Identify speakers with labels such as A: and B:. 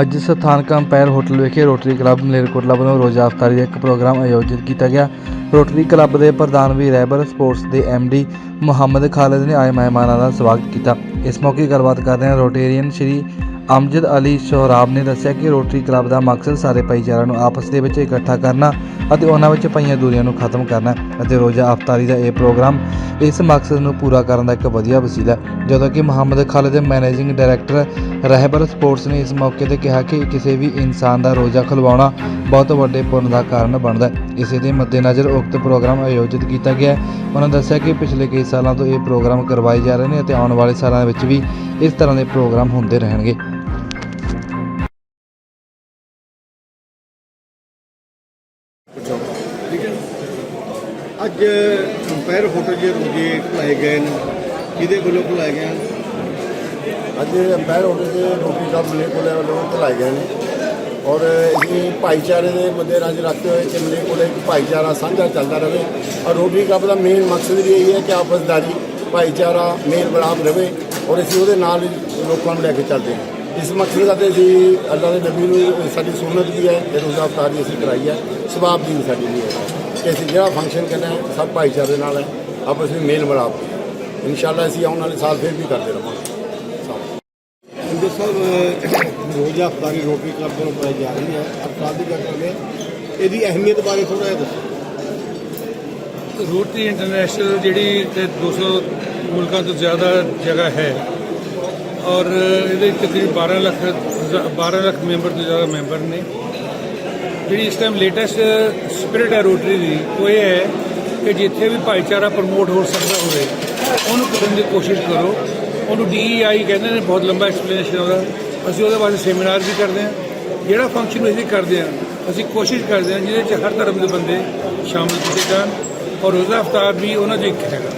A: ਅੱਜ ਸਥਾਨਕ Empire hotel ਵਿਖੇ ਰੋਟਰੀ ਕਲੱਬ ਮਲੇਰਕੋਟਲਾ ਵੱਲੋਂ ਰੋਜ਼ਾ ਅਫਤਾਰੀ ਦਾ ਇੱਕ ਪ੍ਰੋਗਰਾਮ ਆਯੋਜਿਤ ਕੀਤਾ ਗਿਆ। ਰੋਟਰੀ ਕਲੱਬ ਦੇ ਪ੍ਰਧਾਨ ਵੀ ਰਹਿਬਰ ਸਪੋਰਟਸ ਦੇ ਡੀ ਮੁਹੰਮਦ ਖਾਲਿਦ ਨੇ ਆਏ ਮਹਿਮਾਨਾਂ ਦਾ ਸਵਾਗਤ ਕੀਤਾ। ਇਸ ਮੌਕੇ ਗੱਲਬਾਤ ਕਰਦਿਆਂ ਰੋਟੇਰੀਅਨ ਸ਼੍ਰੀ ਅਮਜਦ ਅਲੀ ਸ਼ੋਹਰਾਬ ਨੇ ਦੱਸਿਆ ਕਿ ਰੋਟਰੀ ਕਲੱਬ ਦਾ ਮਕਸਦ ਸਾਰੇ ਭਾਈਚਾਰਿਆਂ ਨੂੰ ਆਪਸ ਦੇ ਵਿੱਚ ਇਕੱਠਾ ਕਰਨਾ ਅਤੇ ਉਹਨਾਂ ਵਿੱਚ ਪਈਆਂ ਦੂਰੀਆਂ ਨੂੰ ਖਤਮ ਕਰਨਾ ਅਤੇ ਰੋਜ਼ਾ ਅਫਤਾਰੀ ਦਾ ਇਹ ਪ੍ਰੋਗਰਾਮ ਇਸ ਮਕਸਦ ਨੂੰ ਪੂਰਾ ਕਰਨ ਦਾ ਇੱਕ ਵਧੀਆ ਵਸੀਲਾ ਹੈ। ਜਦੋਂ ਕਿ Mohammad Khalid managing director Rehbar sports ਨੇ ਇਸ ਮੌਕੇ ਤੇ ਕਿਹਾ ਕਿ ਕਿਸੇ ਵੀ ਇਨਸਾਨ ਦਾ ਰੋਜ਼ਾ ਖੁਲਵਾਉਣਾ ਬਹੁਤ ਵੱਡੇ ਪੁੰਨ ਦਾ ਕਾਰਨ ਬਣਦਾ ਹੈ। ਇਸੇ ਦੇ ਮੱਦੇਨਜ਼ਰ ਉਕਤ ਪ੍ਰੋਗਰਾਮ ਆਯੋਜਿਤ ਕੀਤਾ ਗਿਆ। ਉਹਨਾਂ ਦੱਸਿਆ ਕਿ ਪਿਛਲੇ ਕਈ ਸਾਲਾਂ ਤੋਂ ਇਹ ਪ੍ਰੋਗਰਾਮ ਕਰਵਾਏ ਜਾ ਰਹੇ ਨੇ ਅਤੇ ਆਉਣ ਵਾਲੇ ਸਾਲਾਂ ਵਿੱਚ ਵੀ ਇਸ ਤਰ੍ਹਾਂ ਦੇ ਪ੍ਰੋਗਰਾਮ ਹੁੰਦੇ ਰਹਿਣਗੇ।
B: ਅੱਜ ਕੰਪੇਅਰ ਹੋਟਲ ਜੇ ਰੋਜੇ ਖੁਲਾਏ ਗਏ ਨੇ। ਕਿਹਦੇ ਵੱਲੋਂ ਖੁਲਾਏ ਗਏ
C: ਅੱਜ ਅੰਪਾਇਰ ਹੋਟਲ ਦੇ ਰੋਟੀ ਦਾ ਮਲੇਕੋਲੇ ਵੱਲੋਂ ਖੁਲਾਏ ਗਏ ਨੇ। ਔਰ ਇਹ ਭਾਈਚਾਰੇ ਦੇ ਮੱਦੇ ਨਜ਼ਰ ਰੱਖਦੇ ਹੋਏ ਕਿ ਕੋਲ ਇੱਕ ਭਾਈਚਾਰਾ ਸਾਂਝਾ ਚੱਲਦਾ ਰਹੇ। ਔਰ ਰੋਟਰੀ ਕੱਪ ਦਾ ਮੇਨ ਮਕਸਦ ਵੀ ਇਹੀ ਹੈ ਕਿ ਆਪਸਦਾਰੀ, ਭਾਈਚਾਰਾ, ਮੇਲ ਮਿਲਾਪ ਰਹੇ ਔਰ ਅਸੀਂ ਉਹਦੇ ਨਾਲ ਹੀ ਲੋਕਾਂ ਨੂੰ ਲੈ ਕੇ ਚੱਲਦੇ ਹਾਂ। ਇਸ ਮਕਸਦ ਦਾ ਤੇ ਅਸੀਂ ਅੱਲਾ ਦੇ ਨਬੀ ਨੂੰ, ਸਾਡੀ ਸੁਨਨਤ ਵੀ ਹੈ ਕਿ ਰੋਜ਼ਾ ਅਫਤਾਰੀ ਅਸੀਂ ਕਰਾਈ ਹੈ। ਸਵਾਬ ਦੀ ਵੀ ਸਾਡੀ ਵੀ ਹੈ ਕਿ ਅਸੀਂ ਜਿਹੜਾ ਫੰਕਸ਼ਨ ਕਰਨਾ ਹੈ, ਸਭ ਭਾਈਚਾਰੇ ਨਾਲ ਹੈ। ਆਪਸ ਵਿੱਚ ਮੇਲ ਮਿਲਾਪ ਇਨਸ਼ਾਅੱਲਾ ਅਸੀਂ ਆਉਣ ਵਾਲੇ ਸਾਲ ਫਿਰ ਵੀ ਕਰਦੇ ਰਹਾਂਗੇ।
B: ਸਾਹਿਬ ਰੋਜ਼ਾ ਅਫਤਾਰੀ ਰੋਟਰੀ ਕਲੱਬ ਵੱਲੋਂ ਕਰਾਈ ਜਾ ਰਹੀ ਹੈ ਅਫਤਾਰ ਦੀ ਗੱਲ ਇਹਦੀ ਅਹਿਮੀਅਤ ਬਾਰੇ ਥੋੜਾ ਜਿਹਾ ਦੱਸੋ।
D: ਰੋਟਰੀ ਇੰਟਰਨੈਸ਼ਨਲ ਜਿਹੜੀ ਤੇ 200 ਮੁਲਕਾਂ ਤੋਂ ਜ਼ਿਆਦਾ ਜਗ੍ਹਾ ਹੈ ਔਰ ਇਹਦੇ ਵਿੱਚ ਤਕਰੀਬਨ 12 ਲੱਖ 12 ਲੱਖ ਮੈਂਬਰ ਤੋਂ ਜ਼ਿਆਦਾ ਮੈਂਬਰ ਨੇ। ਜਿਹੜੀ ਇਸ ਟਾਈਮ ਲੇਟੈਸਟ ਸਪਿਰਿਟ ਹੈ ਰੋਟਰੀ ਦੀ, ਉਹ ਇਹ ਹੈ ਕਿ ਜਿੱਥੇ ਵੀ ਭਾਈਚਾਰਾ ਪ੍ਰਮੋਟ ਹੋ ਸਕਦਾ ਹੋਵੇ, ਉਹਨੂੰ ਕਰਨ ਦੀ ਕੋਸ਼ਿਸ਼ ਕਰੋ। ਉਹਨੂੰ DEI ਕਹਿੰਦੇ ਨੇ, ਬਹੁਤ ਲੰਬਾ ਐਕਸਪਲੇਨੇਸ਼ਨ ਉਹਦਾ। ਅਸੀਂ ਉਹਦੇ ਵਾਸਤੇ ਸੈਮੀਨਾਰ ਵੀ ਕਰਦੇ ਹਾਂ। ਜਿਹੜਾ ਫੰਕਸ਼ਨ ਅਸੀਂ ਕਰਦੇ ਹਾਂ, ਅਸੀਂ ਕੋਸ਼ਿਸ਼ ਕਰਦੇ ਹਾਂ, ਜਿਹਦੇ 'ਚ ਹਰ ਧਰਮ ਦੇ ਬੰਦੇ ਸ਼ਾਮਲ ਕੀਤੇ ਜਾਣ। ਔਰ ਰੋਜ਼ਾ ਅਫਤਾਰ ਵੀ ਉਹਨਾਂ 'ਚ ਇੱਕ ਹੈਗਾ।